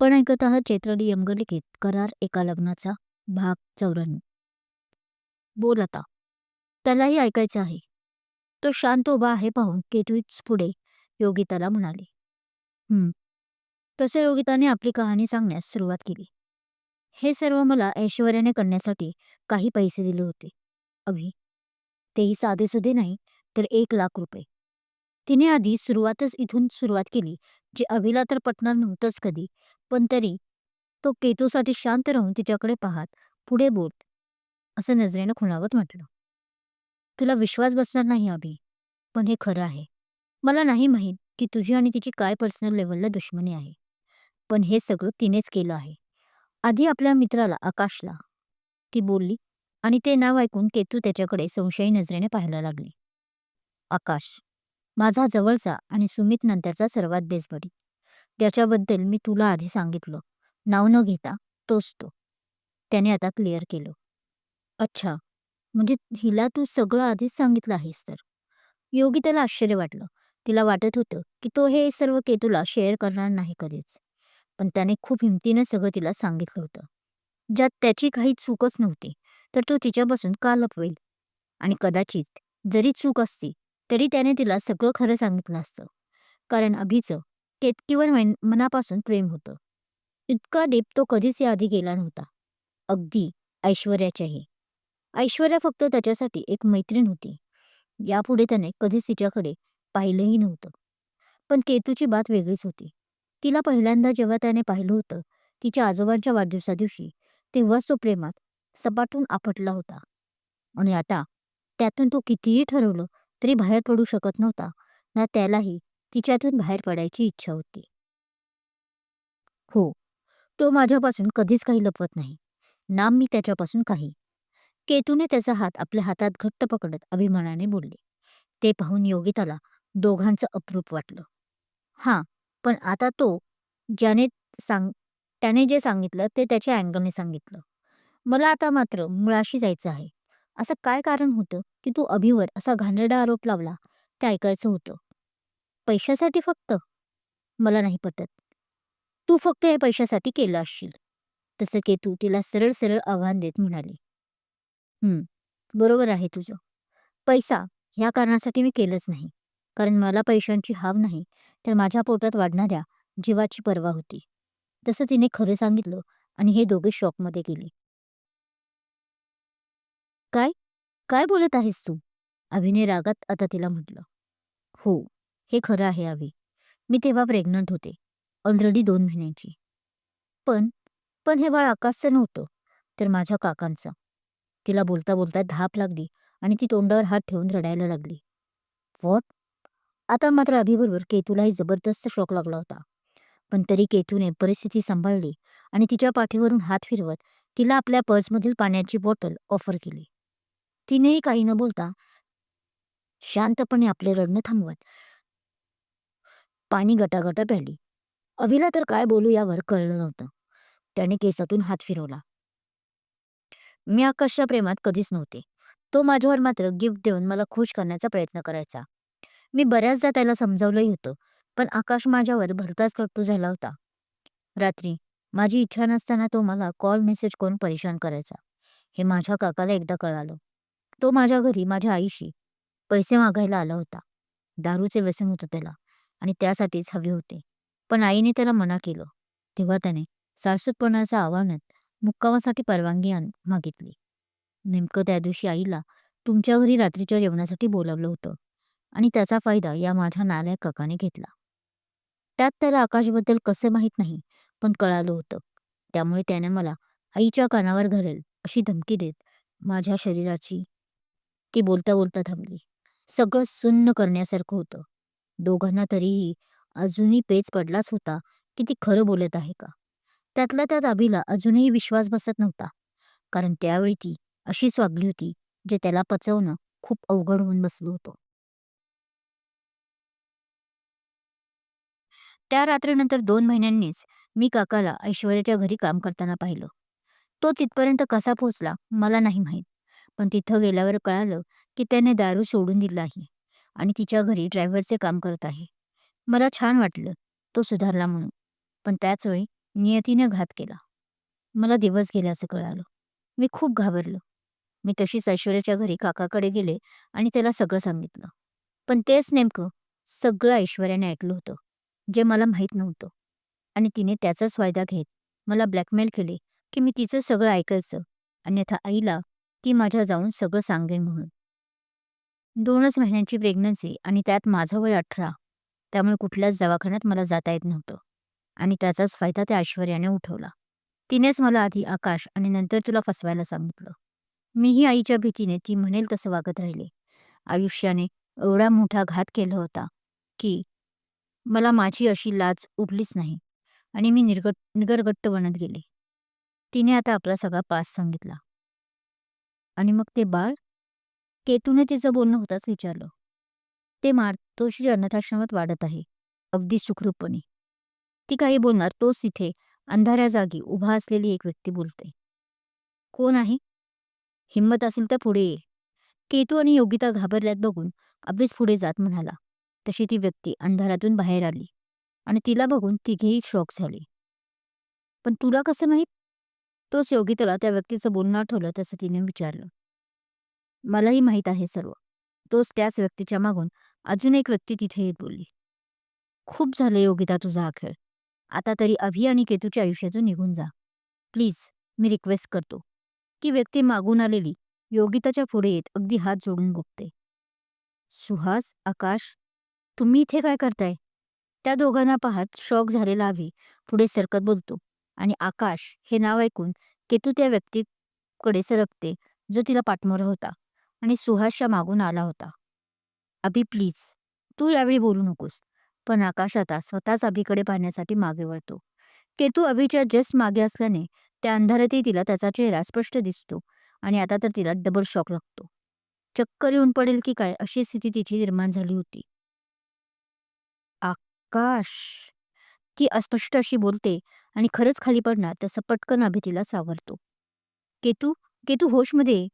आपण ऐकत आहात चैत्रली यमगलिकेत करार एका लग्नाचा भाग चौऱ्याण्णव. बोल आता. त्यालाही ऐकायचं आहे. तो शांत उभा आहे पाहून केतवीच पुढे योगिताला म्हणाले. हम्म तसे योगिताने आपली कहाणी सांगण्यास सुरुवात केली. हे सर्व मला ऐश्वर्याने करण्यासाठी काही पैसे दिले होते. अभि तेही साधेसुधे नाही तर एक लाख रुपये. तिने आधी सुरुवातच इथून सुरुवात केली जे अभिला तर पटणार नव्हतंच कधी पण तरी तो केतूसाठी शांत राहून तिच्याकडे पाहत पुढे बोल असं नजरेनं खुणावत म्हटलं. तुला विश्वास बसणार नाही अभि पण हे खरं आहे. मला नाही माहीत की तुझी आणि तिची काय पर्सनल लेवलला दुश्मनी आहे. पण हे सगळं तिनेच केलं आहे. आधी आपल्या मित्राला आकाशला. ती बोलली आणि ते नाव ऐकून केतू त्याच्याकडे संशयी नजरेने पाहायला लागली. आकाश माझा जवळचा आणि सुमित नंतरचा सर्वात बेसबडी त्याच्याबद्दल मी तुला आधी सांगितलं. नाव न घेता तोच तो त्याने आता क्लिअर केलं. अच्छा. म्हणजे हिला तू सगळं आधीच सांगितलं आहेस तर. योगी त्याला आश्चर्य वाटलं. तिला वाटत होतं की तो हे सर्व केतूला शेअर करणार नाही कधीच. पण त्याने खूप हिमतीनं सगळं तिला सांगितलं होतं. ज्यात त्याची काही चूकच नव्हती तर तो तिच्यापासून का लपवेल? आणि कदाचित जरी चूक असती तरी त्याने तिला सगळं खरं सांगितलं असतं. कारण अभिचं केतकीवर मनापासून प्रेम होतं. इतका डीप तो कधीच याआधी गेला नव्हता. अगदी ऐश्वर्याच्याही. ऐश्वर्या फक्त त्याच्यासाठी एक मैत्रीण होती. यापुढे त्याने कधीच तिच्याकडे पाहिलंही नव्हतं. पण केतूची बात वेगळीच होती. तिला पहिल्यांदा जेव्हा त्याने पाहिलं होतं तिच्या आजोबांच्या वाढदिवसा दिवशी तेव्हाच तो प्रेमात सपाटून आपटला होता. आणि आता त्यातून तो कितीही ठरवलं तरी बाहेर पडू शकत नव्हता. ना त्यालाही तिच्यातून बाहेर पडायची इच्छा होती. हो तो माझ्यापासून कधीच काही लपवत नाही. ना मी त्याच्यापासून काही. केतूने त्याचा हात आपल्या हातात घट्ट पकडत अभिमानाने बोलले. ते पाहून योगिताला दोघांचं अप्रूप वाटलं. हां पण आता तो ज्याने सांग त्याने जे सांगितलं ते त्याच्या अँगलने सांगितलं. मला आता मात्र मुळाशी जायचं आहे. असं काय कारण होतं की तू अभिवर असा घाणेरडा आरोप लावला? ते ऐकायचं होतं. पैशासाठी फक्त? मला नाही पटत. तू फक्त हे पैशासाठी केलं असशील. तसं केतू तिला सरळ सरळ आव्हान देत म्हणाली. हम्म बरोबर आहे तुझं. पैसा ह्या कारणासाठी मी केलंच नाही. कारण मला पैशांची हाव नाही तर माझ्या पोटात वाढणाऱ्या जीवाची पर्वा होती. तसं तिने खरं सांगितलं आणि हे दोघे शॉकमध्ये गेले. काय? काय बोलत आहेस तू? अभिनय रागात आता तिला म्हटलं. हो हे खरं आहे आवी. मी तेव्हा प्रेग्नंट होते. ऑलरेडी दोन महिन्यांची. पण पण हे बाळ आकाशचं नव्हतं तर माझ्या काकांचं. तिला बोलता बोलता धाप लागली आणि ती तोंडावर हात ठेवून रडायला लागली. वॉट? आता मात्र अभिबरोबर केतूलाही जबरदस्त शॉक लागला होता. पण तरी केतूने परिस्थिती सांभाळली आणि तिच्या पाठीवरून हात फिरवत तिला आपल्या पर्समधील पाण्याची बॉटल ऑफर केली. तिनेही काही न बोलता शांतपणे आपले रडणं थांबवत पाणी गटागटा प्याली. अभिला तर काय बोलू यावर कळलं नव्हतं. त्याने केसातून हात फिरवला. मी आकाशच्या प्रेमात कधीच नव्हते. तो माझ्यावर मात्र गिफ्ट देऊन मला खुश करण्याचा प्रयत्न करायचा. मी बऱ्याचदा त्याला समजावलंही होतं पण आकाश माझ्यावर भरताच कट्टू झाला होता. रात्री माझी इच्छा नसताना तो मला कॉल मेसेज करून परेशान करायचा. हे माझ्या काकाला एकदा कळालं. तो माझ्या घरी माझ्या आईशी पैसे मागायला आला होता. दारूचे व्यसन होतं त्याला. आणि त्यासाठीच हवे होते. पण आईने त्याला मना केलं. तेव्हा त्याने शाश्वतपणाच्या आव्हानात मुक्कामासाठी परवानगी मागितली. नेमकं त्या दिवशी आईला तुमच्या घरी रात्रीच्या जेवणासाठी बोलावलं होतं आणि त्याचा फायदा या माझ्या नालायक काकाने घेतला. त्यात त्याला आकाशबद्दल कसं माहीत नाही पण कळालं होतं. त्यामुळे त्याने मला आईच्या कानावर घरेल अशी धमकी देत माझ्या शरीराची ती बोलता बोलता थांबली. सगळं सुन्न करण्यासारखं होतं. दोघांना तरीही अजूनही पेच पडलाच होता की ती खरं बोलत आहे का? त्यातल्या त्यात अभिला अजूनही विश्वास बसत नव्हता. कारण त्यावेळी ती अशीच वागली होती जे त्याला पचवणं खूप अवघड होऊन बसलो होतो. त्या रात्रीनंतर दोन महिन्यांनीच मी काकाला ऐश्वर्याच्या घरी काम करताना पाहिलं. तो तिथपर्यंत कसा पोहोचला मला नाही माहीत पण तिथं गेल्यावर कळालं की त्याने दारू सोडून दिला आहे. आणि तिच्या घरी ड्रायव्हरचे काम करत आहे. मला छान वाटलं तो सुधारला म्हणून. पण त्याच वेळी नियतीनं घात केला. मला दिवस गेल्याचं कळालं. मी खूप घाबरलो. मी तशीच ऐश्वर्याच्या घरी काकाकडे गेले आणि त्याला सगळं सांगितलं. पण तेच नेमकं सगळं ऐश्वर्याने ऐकलं होतं जे मला माहीत नव्हतं. आणि तिने त्याचाच फायदा घेत मला ब्लॅकमेल केले की मी तिचं सगळं ऐकायचं. अन्यथा आईला ती माझ्या जाऊन सगळं सांगेन म्हणून. दोनच महिन्यांची प्रेग्नन्सी आणि त्यात माझं वय अठरा. त्यामुळे कुठल्याच दवाखान्यात मला जाता येत नव्हतं. आणि त्याचाच फायदा त्या ऐश्वर्याने उठवला. तिनेच मला आधी आकाश आणि नंतर तुला फसवायला सांगितलं. मीही आईच्या भीतीने ती म्हणेल तसं वागत राहिले. आयुष्याने एवढा मोठा घात केला होता की मला माझी अशी लाज उरलीच नाही आणि मी निर्गट निगरगट्ट बनत गेले. तिने आता आपला सगळा पास सांगितला. आणि मग ते बाळ? केतूने तिचं बोलणं होताच विचारलं. ते मातोश्री अनाथाश्रमात वाढत आहे अगदी सुखरूपपणे. ती काही बोलणार तोच तिथे अंधाऱ्या जागी उभा असलेली एक व्यक्ती बोलते. कोण आहे? हिंमत असेल तर पुढे ये. केतू आणि योगिता घाबरल्यात बघून अभ्यास पुढे जात म्हणाला. तशी ती व्यक्ती अंधारातून बाहेर आली आणि तिला बघून तिघेही शॉक झाले. पण तुला कसं माहीत? तोच योगिताला त्या व्यक्तीचं बोलणं आठवलं तसं तिने विचारलं. मलाही माहीत आहे सर्व. तोच त्याच व्यक्तीच्या मागून अजून एक व्यक्ती तिथे येत बोलली. खूप झालं योगिता तुझा अखेर आता तरी अभि आणि केतूच्या आयुष्यातून निघून जा. प्लीज मी रिक्वेस्ट करतो. की व्यक्ती मागून आलेली योगिताच्या पुढे येत अगदी हात जोडून बघते सुहास आकाश तुम्ही इथे काय करताय? त्या दोघांना पाहत शॉक झालेला अभि पुढे सरकत बोलतो आणि आकाश हे नाव ऐकून केतू त्या व्यक्तीकडे सरकते जो तिला पाठमोरा होता. आणि सुहासच्या मागून आला होता. अभि प्लीज तू यावेळी बोलू नकोस पण आकाश आता स्वतःच अभिकडे पाहण्यासाठी मागे वळतो. केतू अभिच्या जस्ट मागे असल्याने त्या अंधारातही तिला त्याचा चेहरा स्पष्ट दिसतो आणि आता तर तिला डबल शॉक लागतो. चक्कर येऊन पडेल की काय अशी स्थिती तिची निर्माण झाली होती. आकाश ती अस्पष्ट अशी बोलते आणि खरंच खाली पडणार तसं पटकन अभि तिला सावरतो. केतू केतू होशमध्ये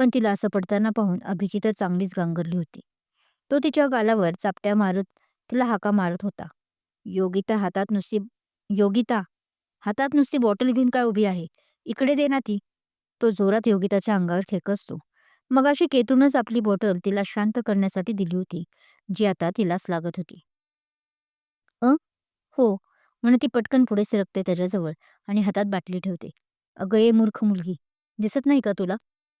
पण तिला असं पडताना पाहून अभिची तर चांगलीच गांगरली होती. तो तिच्या गालावर चापट्या मारत तिला हाका मारत होता. योगिता हातात नुसती योगिता हातात नुसती बॉटल घेऊन काय उभी आहे? इकडे दे ना ती. तो जोरात योगिताच्या अंगावर खेकसतो मगाशी केतूनच आपली बॉटल तिला शांत करण्यासाठी दिली होती जी आता तिलाच लागत होती. अ? हो. म्हणून ती पटकन पुढे सरकते त्याच्याजवळ आणि हातात बाटली ठेवते. अगं ए मूर्ख मुलगी. दिसत नाही का तुला?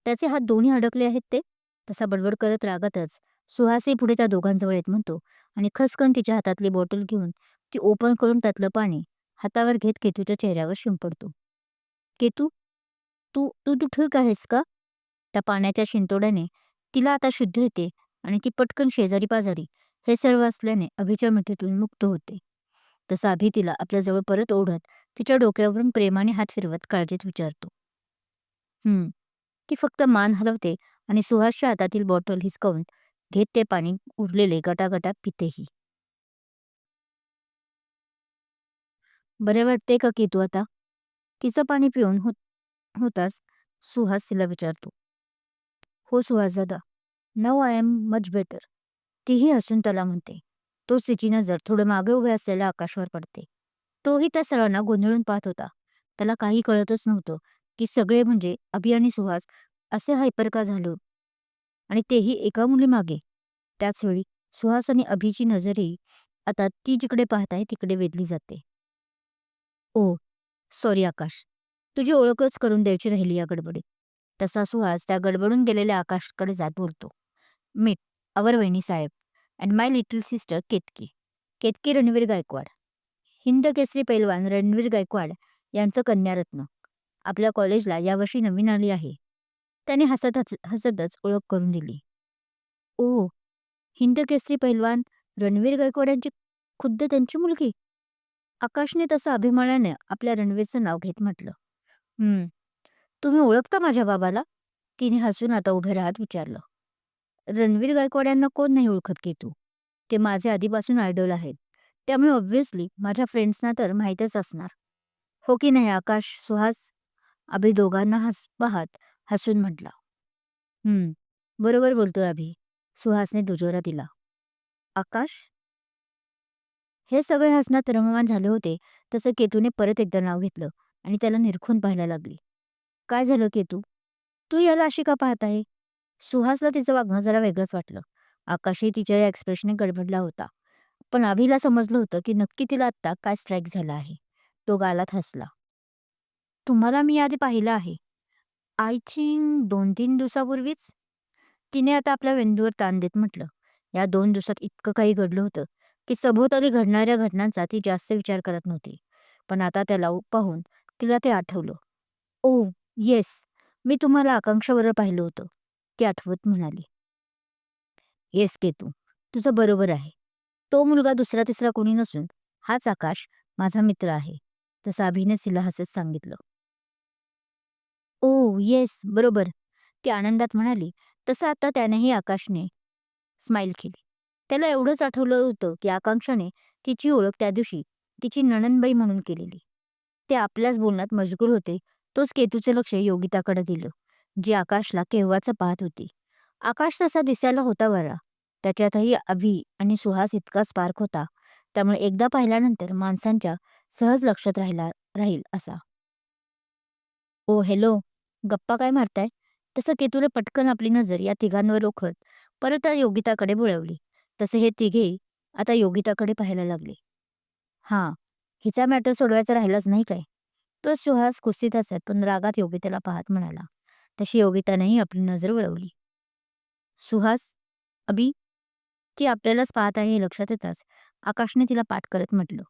त्याचे हात दोन्ही अडकले आहेत ते. तसा बडबड करत रागातच सुहासही पुढे त्या दोघांजवळ येत म्हणतो आणि खसकन तिच्या हातातली बॉटल घेऊन ती ओपन करून त्यातलं पाणी हातावर घेत केतूच्या चेहऱ्यावर शिंपडतो. केतू तू तू तू ठीक आहेस का? त्या पाण्याच्या शिंतोड्याने तिला आता शुद्ध येते आणि ती पटकन शेजारी पाजारी हे सर्व असल्याने अभिच्या मिठीतून मुक्त होते. तसं अभि तिला आपल्याजवळ परत ओढत तिच्या डोक्यावरून प्रेमाने हात फिरवत काळजीत विचारतो. हम्म ती फक्त मान हलवते आणि सुहासच्या हातातील बॉटल हिसकावून घेत ते पाणी उरलेले गटागटा पितेही. बरे वाटते का की तू आता? तिचं पाणी पिऊन होत होताच सुहास तिला विचारतो. हो सुहास दादा नऊ आय एम मच बेटर. तीही हसून त्याला म्हणते. तोच तिची नजर थोडं मागे उभे असलेल्या आकाशावर पडते. तोही त्या सर्वांना गोंधळून पाहत होता. त्याला काही कळतच नव्हतं की सगळे म्हणजे अभि आणि सुहास असे हायपर का झालो? आणि तेही एका मुलीमागे त्याचवेळी सुहास आणि अभिची नजरही आता ती जिकडे पाहत आहे तिकडे वेधली जाते. Oh sorry Akash. तुझी ओळखच करून द्यायची राहिली या गडबडीत. तसा सुहास त्या गडबडून गेलेल्या आकाशकडे जात बोलतो. मीट अवर वहिनी साहेब. And my little sister Ketaki Ketaki Ranveer Gaikwad. Hind Kesari पैलवान रणवीर गायकवाड यांचं कन्यारत्न. आपल्या कॉलेजला यावर्षी नवीन आली आहे. त्याने हसत हसतच ओळख करून दिली. ओ हिंद केसरी पैलवान रणवीर गायकवाड यांची खुद्द त्यांची मुलगी? आकाशने तसं अभिमानाने आपल्या रणवीरचं नाव घेत म्हटलं. हम्म तुम्ही ओळखता माझ्या बाबाला? तिने हसून आता उभे राहत विचारलं. रणवीर गायकवाड यांना कोण नाही ओळखत की तू? ते माझे आधीपासून आयडॉल आहेत. त्यामुळे ऑब्व्हियसली माझ्या फ्रेंड्सना तर माहीतच असणार. हो की नाही आकाश सुहास? अभि दोघांना हस पाहत हसून म्हटला. हम्म बरोबर बोलतोय अभि सुहासने दुजोरा दिला. आकाश? हे सगळे हसण्यात रममाण झाले होते तसं केतूने परत एकदा नाव घेतलं आणि त्याला निरखून पाहायला लागली. काय झालं केतू? तू याला अशी का पाहत आहे? सुहासला तिचं वागणं जरा वेगळंच वाटलं. आकाशही तिच्या या एक्सप्रेशने गडबडला होता. पण अभिला समजलं होतं की नक्की तिला आत्ता काय स्ट्राईक झाला आहे. तो गालात हसला. तुम्हाला मी आधी पाहिलं आहे. आय थिंक दोन तीन दिवसापूर्वीच तिने आता आपल्या वेंदूवर ताण देत म्हटलं. या दोन दिवसात इतकं काही घडलं होतं की सभोवताली घडणाऱ्या घटनांचा ती जास्त विचार करत नव्हती. पण आता त्याला पाहून तिला ते आठवलं. ओ येस मी तुम्हाला आकांक्षाबरोबर पाहिलं होतं ती आठवत म्हणाली. येस केतू तुझं बरोबर आहे. तो मुलगा दुसरा तिसरा कोणी नसून हाच आकाश माझा मित्र आहे तसं अभिने तिला हसत सांगितलं. ओ येस बरोबर. ती आनंदात म्हणाली तसं आता त्यानेही आकाशने स्माईल केली. त्याला एवढंच आठवलं होतं की आकांक्षाने तिची ओळख त्या दिवशी तिची नणनबाई म्हणून केलेली. ते आपल्याच बोलण्यात मजगूर होते तोच केतूचे लक्ष योगिताकडे दिलं जी आकाशला केव्हाचं पाहत होती. आकाश तसा दिसायला होता बरा. त्याच्यातही अभि आणि सुहास इतका स्पार्क होता त्यामुळे एकदा पाहिल्यानंतर माणसांच्या सहज लक्षात राहिला राहील असा. Oh hello. गप्पा काय मारताय? तसं केतूने पटकन आपली नजर या तिघांवर रोखत परत योगिताकडे बुळवली तसे हे तिघेही आता योगिताकडे पाहायला लागले. हां हिचा मॅटर सोडवायचा राहिलाच नाही काय? तो सुहास कुस्तीत असत पण रागात योगिताला पाहत म्हणाला. तशी योगितानेही आपली नजर वळवली. सुहास अभि ती आपल्यालाच पाहत आहे हे लक्षात येताच आकाशने तिला पाठ करत म्हटलं.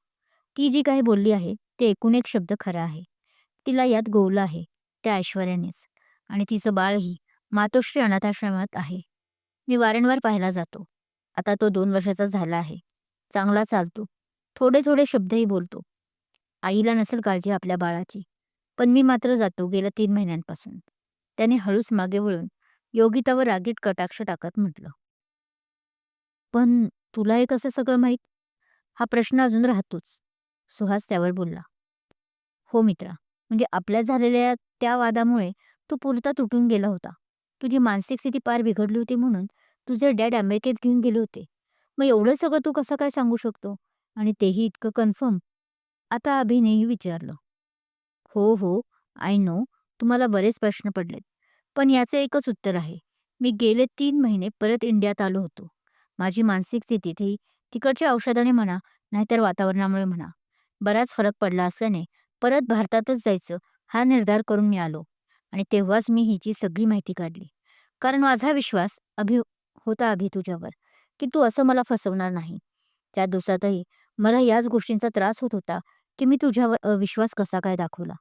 ती जी काही बोलली आहे ते एकूण एक शब्द खरा आहे. तिला यात गोवलं आहे. त्या ऐश्वर्यानेच. आणि तिचं बाळही मातोश्री अनाथाश्रमात आहे. मी वारंवार पाहायला जातो. आता तो दोन वर्षाचा झाला आहे. चांगला चालतो. थोडे थोडे शब्दही बोलतो. आईला नसेल काळजी आपल्या बाळाची. पण मी मात्र जातो गेल्या तीन महिन्यांपासून. त्याने हळूच मागे वळून योगितावर रागीट कटाक्ष टाकत म्हटलं. पण तुला हे कसं सगळं माहीत? हा प्रश्न अजून राहतोच. सुहास त्यावर बोलला. हो मित्रा. म्हणजे आपल्या झालेल्या त्या वादामुळे तू पुरता तुटून गेला होता. तुझी मानसिक स्थिती पार बिघडली होती म्हणून तुझे डॅड अमेरिकेत घेऊन गेले होते. मग एवढं सगळं तू कसं काय सांगू शकतो? आणि तेही इतकं कन्फर्म आता अभिनेही विचारलं. हो हो आय नो तुम्हाला बरेच प्रश्न पडलेत. पण याचं एकच उत्तर आहे. मी गेले तीन महिने परत इंडियात आलो होतो. माझी मानसिक स्थितीतही तिकडच्या औषधाने म्हणा नाहीतर वातावरणामुळे म्हणा. बराच फरक पडला असल्याने परत भारतातच जायचं हा निर्धार करून मी आलो. आणि तेव्हाच मी हिची सगळी माहिती काढली. कारण माझा विश्वास अभि होता अभि तुझ्यावर की तू असं मला फसवणार नाही. त्या दिवसातही मला याच गोष्टींचा त्रास होत होता की मी तुझ्यावर अविश्वास कसा काय दाखवला.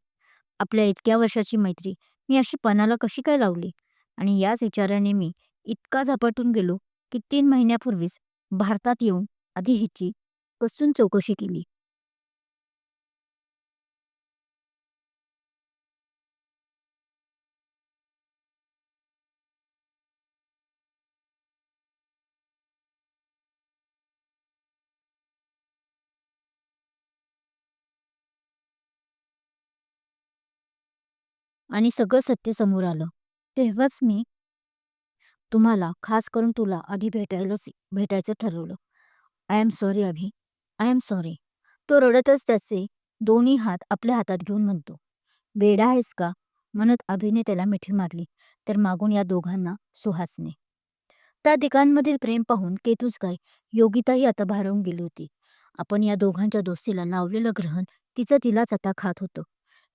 आपल्या इतक्या वर्षाची मैत्री मी अशी पणाला कशी काय लावली? आणि याच विचाराने मी इतका झपाटून गेलो की तीन महिन्यापूर्वीच भारतात येऊन आधी हिची कसून चौकशी केली. आणि सगळं सत्य समोर आलं. तेव्हाच मी तुम्हाला खास करून तुला आधी भेटायलाच भेटायचं ठरवलं. I am sorry Abhi. I am sorry तो रडतच त्याचे दोन्ही हात आपल्या हातात घेऊन म्हणतो बेडा आहेस का? म्हणत अभिने त्याला मिठी मारली तर मागून या दोघांना सुहासने. त्या दिकांमधील प्रेम पाहून केतूच काय योगिताही आता भारावून गेली होती. आपण या दोघांच्या दोस्तीला लावलेलं ग्रहण तिचं तिलाच आता खात होतं.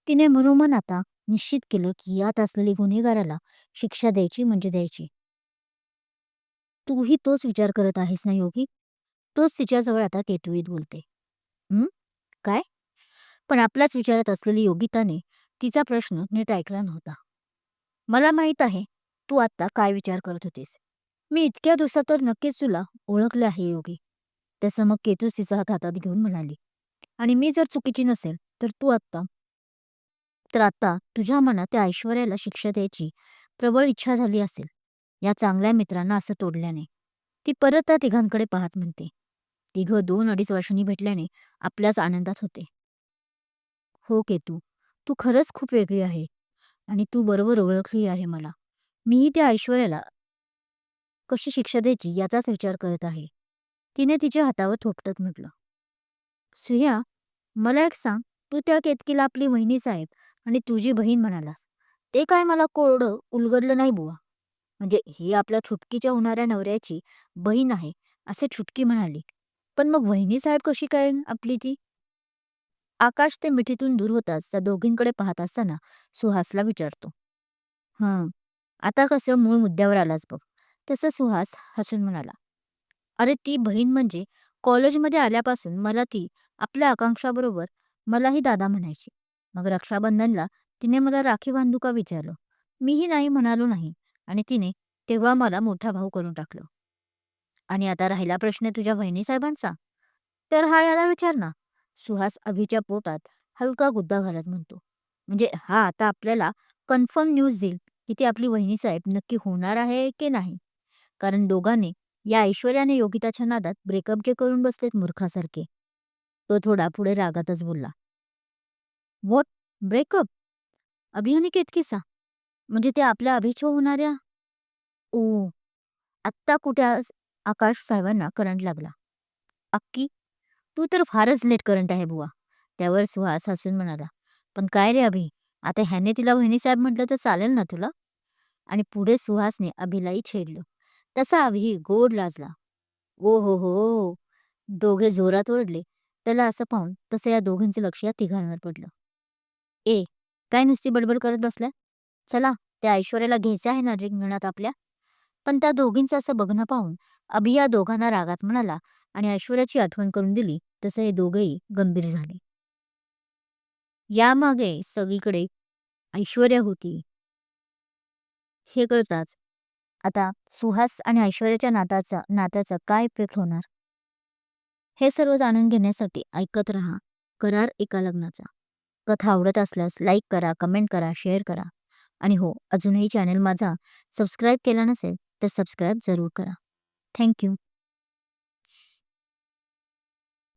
तिने मनोमन आता निश्चित केलं की यात असलेली गुन्हेगाराला शिक्षा द्यायची म्हणजे द्यायची. तूही तोच विचार करत आहेस ना योगी? तोच तिच्याजवळ आता केतुईत बोलते. हम्म काय? पण आपल्याच विचारात असलेली योगिताने तिचा प्रश्न नीट ऐकला नव्हता. मला माहीत आहे तू आत्ता काय विचार करत होतीस. मी इतक्या दिवसात तर नक्कीच तुला ओळखले आहे योगी. तसं मग केतू तिचा हात हातात घेऊन म्हणाली. आणि मी जर चुकीची नसेल तर तू आत्ता तर आता तुझ्या मनात त्या ऐश्वर्याला शिक्षा द्यायची प्रबळ इच्छा झाली असेल. या चांगल्या मित्रांना असं तोडल्याने. ती परत त्या तिघांकडे पाहत म्हणते. तिघं दोन अडीच वर्षांनी भेटल्याने आपल्याच आनंदात होते. हो केतू तू खरंच खूप वेगळी आहे आणि तू बरोबर ओळखली आहे मला. मीही त्या ऐश्वर्याला कशी शिक्षा द्यायची याचाच विचार करत आहे. तिने तिच्या हातावर थोपटत म्हटलं. सुया मला एक सांग. तू त्या केतकीला आपली वहिनी साहेब आणि तुझी बहीण म्हणालास ते काय मला कोरडं उलगडलं नाही बुवा. म्हणजे ही आपल्या छुटकीच्या होणाऱ्या नवऱ्याची बहीण आहे असे छुटकी म्हणाली. पण मग वहिनी साहेब कशी काय आपली ती? आकाश ते मिठीतून दूर होताच त्या दोघींकडे पाहत असताना सुहासला विचारतो. हं आता कसं मूळ मुद्द्यावर आलास बघ. तसं सुहास हसून म्हणाला. अरे ती बहीण म्हणजे कॉलेजमध्ये आल्यापासून मला ती आपल्या आकांक्षाबरोबर मलाही दादा म्हणायची. मग रक्षाबंधनला तिने मला राखी बांधू का विचारलं. मीही नाही म्हणालो नाही. आणि तिने तेव्हा मला मोठा भाऊ करून टाकलं. आणि आता राहिला प्रश्न तुझ्या बहिणी साहेबांचा तर हा याला विचार ना. सुहास अभिच्या पोटात हलका गुद्दा घालत म्हणतो. म्हणजे हा आता आपल्याला कन्फर्म न्यूज देईल की ती आपली वहिनी साहेब नक्की होणार आहे की नाही. कारण दोघांनी या ऐश्वर्याने योगिताच्या नादात ब्रेकअप जे करून बसलेत मूर्खासारखे. तो थोडा पुढे रागातच बोलला. व्हॉट ब्रेकअप अभियानिकेत केतकीसा म्हणजे ते आपल्या अभिच्या होणाऱ्या? ओ आत्ता कुठे आज आकाश साहेबांना करंट लागला. अक्की तू तर फारच लेट करंट आहे बुवा. त्यावर सुहास हसून म्हणाला. पण काय रे अभि? आता ह्याने तिला वहिनीसाहेब म्हटलं तर चालेल ना तुला? आणि पुढे सुहासने अभिलाही छेडलं. तसा अभि गोड लाजला. ओ हो हो, हो हो. दोघे जोरात ओरडले. त्याला असं पाहून तसं या दोघींचं लक्ष या तिघांवर पडलं. ए काय नुसती बडबड करत बसल्या? चला त्या ऐश्वर्याला घ्यायचं आहे ना रिंगणात आपल्या? पण त्या दोघींचं असं बघणं पाहून अभि या दोघांना रागात म्हणाला आणि ऐश्वर्याची आठवण करून दिली तसं हे दोघेही गंभीर झाले. यामागे सगळीकडे ऐश्वर्या होती. हे कळताच आता सुहास आणि ऐश्वर्याच्या नाताचा नात्याचा काय इफेक्ट होणार? हे सर्व जाणून घेण्यासाठी ऐकत रहा करार एका लग्नाचा. कथा आवडत असल्यास लाईक करा कमेंट करा शेअर करा. आणि हो अजूनही चॅनल माझा सबस्क्राईब केला नसेल तर सबस्क्राईब जरूर करा. थँक्यू